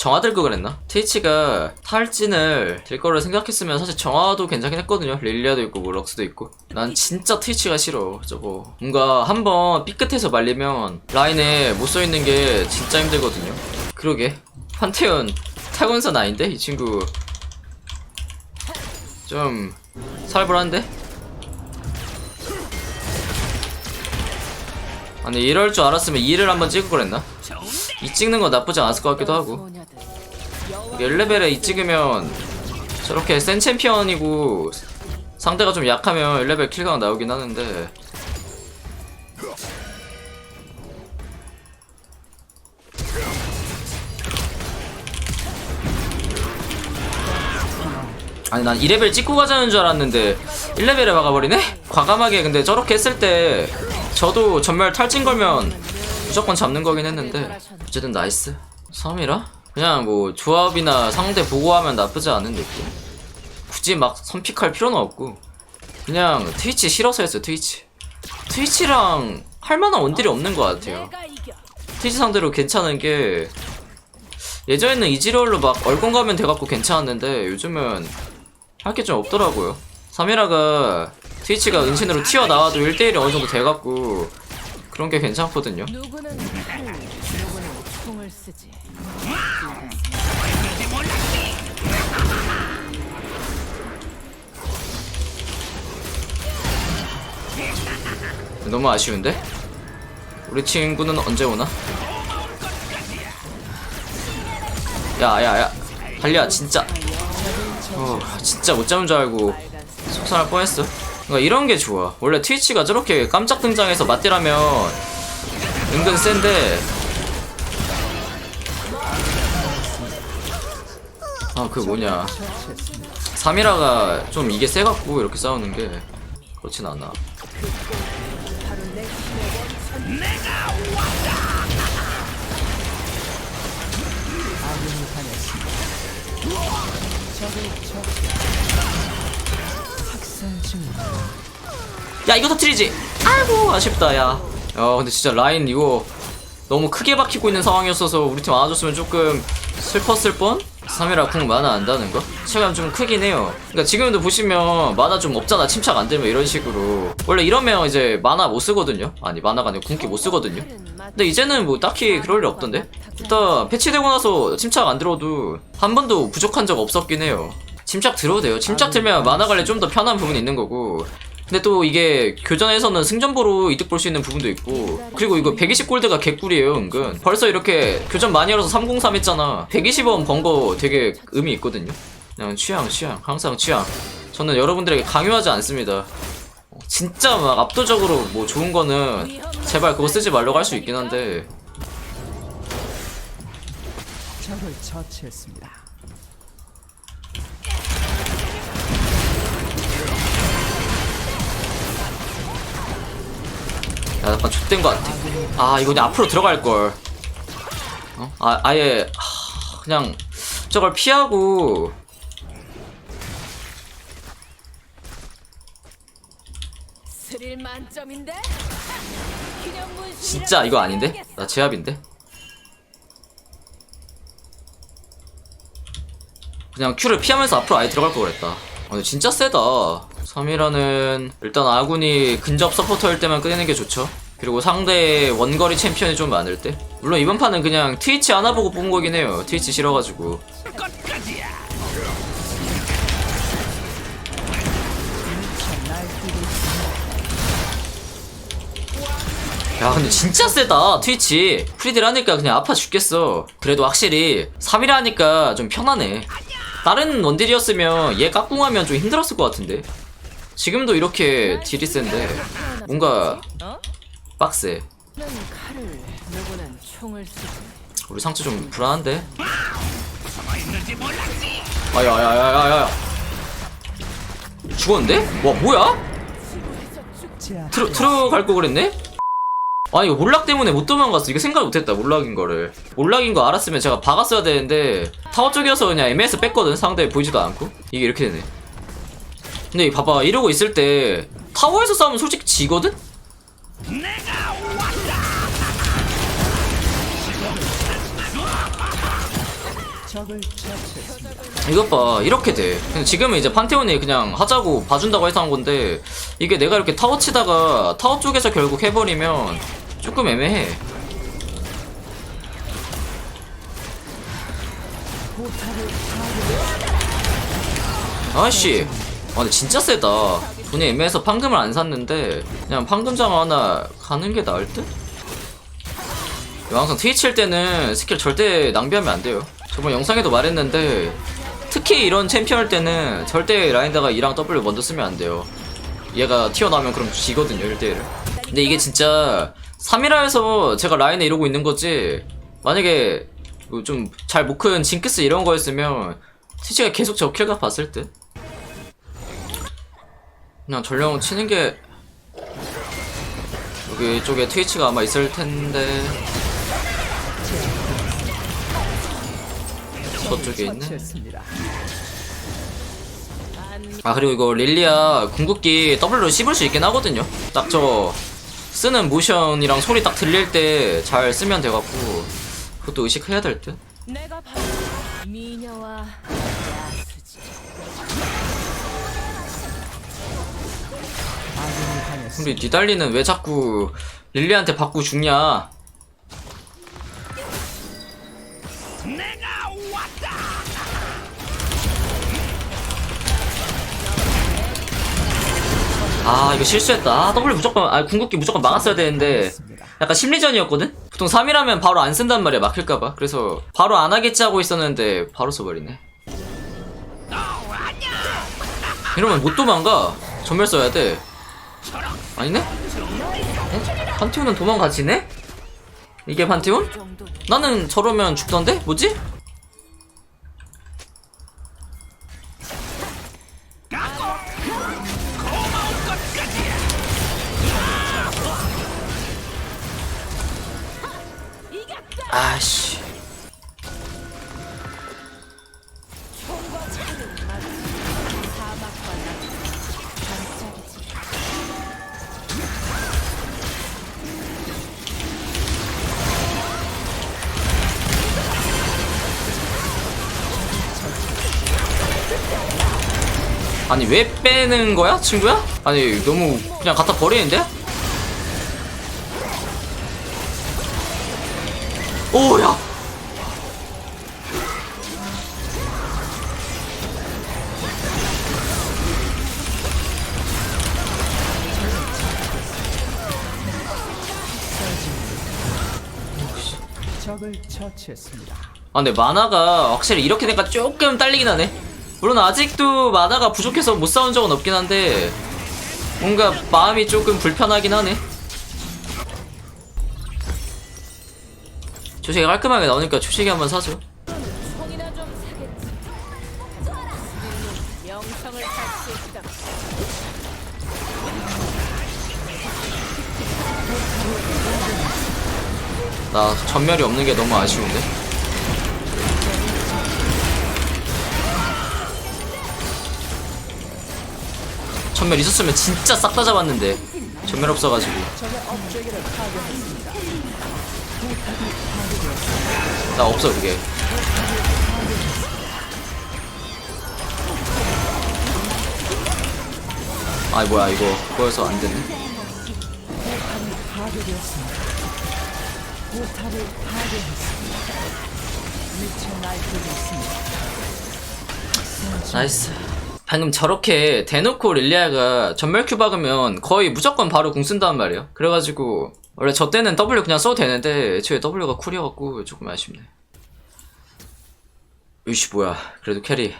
정화 될 거 그랬나? 트위치가 탈진을 될 거를 생각했으면 사실 정화도 괜찮긴 했거든요. 릴리아도 있고 뭐 럭스도 있고. 난 진짜 트위치가 싫어. 저거 뭔가 한번 삐끗해서 말리면 라인에 못 써 있는 게 진짜 힘들거든요. 그러게 판테온 타곤선 아닌데 이 친구 좀 살벌한데? 아니 이럴 줄 알았으면 2를 한번 찍을 거랬나? 이 찍는 거 나쁘지 않았을 것 같기도 하고 1레벨에 이 찍으면 저렇게 센 챔피언이고 상대가 좀 약하면 1레벨 킬각 나오긴 하는데 아니 난 2레벨 찍고 가자는 줄 알았는데 1레벨에 막아버리네? 과감하게 근데 저렇게 했을 때 저도 전멸 탈진 걸면 무조건 잡는 거긴 했는데 어쨌든 나이스 3이라? 그냥 뭐 조합이나 상대 보고하면 나쁘지 않은 느낌? 굳이 막 선픽할 필요는 없고. 그냥 트위치 싫어서 했어요 트위치. 트위치랑 할만한 원딜이 없는 것 같아요. 트위치 상대로 괜찮은 게 예전에는 이지리얼로 막 얼건 가면 돼갖고 괜찮았는데 요즘은 할 게 좀 없더라고요. 3이라가 트위치가 은신으로 튀어나와도 1대1이 어느 정도 돼갖고 그런 게 괜찮거든요 총을 쓰지. 너무 아쉬운데? 우리 친구는 언제 오나? 야야야 달리야 진짜 어 진짜 못 잡은 줄 알고 속상할 뻔했어 그러니까 이런 게 좋아 원래 트위치가 저렇게 깜짝 등장해서 맞디라면 은근 센데 아 그 뭐냐. 3이라가 좀 이게 세갖고 이렇게 싸우는 게 그렇진 않아. 야 이거 터트리지. 아이고 아쉽다 야야 근데 진짜 라인 이거 너무 크게 박히고 있는 상황이었어서 우리 팀 안아줬으면 조금 슬펐을 뻔? 3이라 궁 만화 안다는 거? 체감 좀 크긴 해요. 그러니까 지금도 보시면 만화 좀 없잖아. 침착 안 되면 이런 식으로. 원래 이러면 이제 만화 못 쓰거든요. 아니 만화가 아니고 궁기 못 쓰거든요. 근데 이제는 뭐 딱히 그럴 일 없던데? 일단 패치되고 나서 침착 안 들어도 한 번도 부족한 적 없었긴 해요. 침착 들어도 돼요. 침착 들면 만화 관리 좀 더 편한 부분이 있는 거고 근데 또 이게 교전에서는 승전보로 이득 볼 수 있는 부분도 있고 그리고 이거 120골드가 개꿀이에요 은근. 벌써 이렇게 교전 많이 열어서 303 했잖아. 120원 번 거 되게 의미 있거든요. 그냥 취향 취향. 항상 취향. 저는 여러분들에게 강요하지 않습니다. 어, 진짜 막 압도적으로 뭐 좋은 거는 제발 그거 쓰지 말라고 할 수 있긴 한데. 적을 처치했습니다. 야, 약간 좆된 것 같아. 아, 이거 그냥 앞으로 들어갈걸. 어? 아, 아예, 하, 그냥, 저걸 피하고, 스릴 만점인데? 진짜 이거 아닌데? 나 제압인데? 그냥 큐를 피하면서 앞으로 아예 들어갈 걸 그랬다. 아, 근데 진짜 세다. 3이라는, 일단 아군이 근접 서포터일 때만 꺼내는 게 좋죠. 그리고 상대 원거리 챔피언이 좀 많을 때. 물론 이번 판은 그냥 트위치 하나 보고 뽑은 거긴 해요. 트위치 싫어가지고. 야 근데 진짜 세다 트위치 프리딜 하니까 그냥 아파 죽겠어 그래도 확실히 3일 하니까 좀 편하네 다른 원딜이었으면 얘 깍꿍하면 좀 힘들었을 것 같은데 지금도 이렇게 딜이 센데 뭔가 어? 빡세. 우리 상처 좀 불안한데 아야야야야야 죽었는데? 와 뭐야? 제압 들어, 들어갈 거 그랬네? 아 이거 몰락 때문에 못 도망갔어 이거 생각 못했다 몰락인 거를 몰락인 거 알았으면 제가 박았어야 되는데 타워 쪽이어서 그냥 MS 뺐거든 상대 보이지도 않고 이게 이렇게 되네 근데 이 봐봐 이러고 있을 때 타워에서 싸우면 솔직히 지거든? 이것 봐 이렇게 돼. 지금은 이제 판테온이 그냥 하자고 봐준다고 해서 한 건데 이게 내가 이렇게 타워 치다가 타워 쪽에서 결국 해버리면 조금 애매해. 아씨 아 근데 진짜 세다. 돈이 애매해서 판금을 안 샀는데 그냥 판금장 하나 가는 게 나을 듯? 항상 트위치 할 때는 스킬 절대 낭비하면 안 돼요. 저번 영상에도 말했는데 특히 이런 챔피언 할 때는 절대 라인다가 E랑 W 먼저 쓰면 안 돼요. 얘가 튀어나오면 그럼 지거든요 1대1을. 근데 이게 진짜 3이라에서 제가 라인에 이러고 있는 거지 만약에 좀 잘 못 큰 징크스 이런 거였으면 트위치가 계속 저 킬각 봤을 듯 그냥 전령 치는 게 여기 이쪽에 트위치가 아마 있을 텐데. 저쪽에 있네. 아 그리고 이거 릴리아 궁극기 W로 씹을 수 있긴 하거든요. 딱 저 쓰는 모션이랑 소리 딱 들릴 때 잘 쓰면 돼갖고 그것도 의식해야 될 듯 우리 니달리는 왜 자꾸 릴리한테 받고 죽냐? 아 이거 실수했다. 아 W 무조건 아 궁극기 무조건 막았어야 되는데 약간 심리전이었거든? 보통 3이라면 바로 안 쓴단 말이야 막힐까봐. 그래서 바로 안 하겠지 하고 있었는데 바로 써버리네. 이러면 못 도망가. 전멸 써야 돼 아니네? 어? 판티온은 도망가지네? 이게? 정도 나는 저러면 죽던데? 뭐지? 아씨 아니 왜 빼는 거야 친구야? 아니 너무 그냥 갖다 버리는데? 오야 적을 처치했습니다. 아 근데 만화가 확실히 이렇게 되니까 조금 딸리긴 하네 물론 아직도 만화가 부족해서 못 싸운 적은 없긴 한데 뭔가 마음이 조금 불편하긴 하네. 조식이 깔끔하게 나오니까 조식이 한번 사죠. 나 전멸이 없는 게 너무 아쉬운데 전멸 있었으면 진짜 싹 다 잡았는데 전멸 없어가지고 나 없어 그게 아이 뭐야 이거 그거여서 안 되네 파괴되었습니다. 포탑을 파괴했습니다. 미쳐 날뛰고 있습니다. 나이스. 방금 저렇게 대놓고 릴리아가 전멸 큐 박으면 거의 무조건 바로 궁 쓴단 말이에요. 그래가지고 원래 저 때는 W 그냥 써도 되는데 애초에 W가 쿨이어갖고 조금 아쉽네. 으씨 뭐야. 그래도 캐리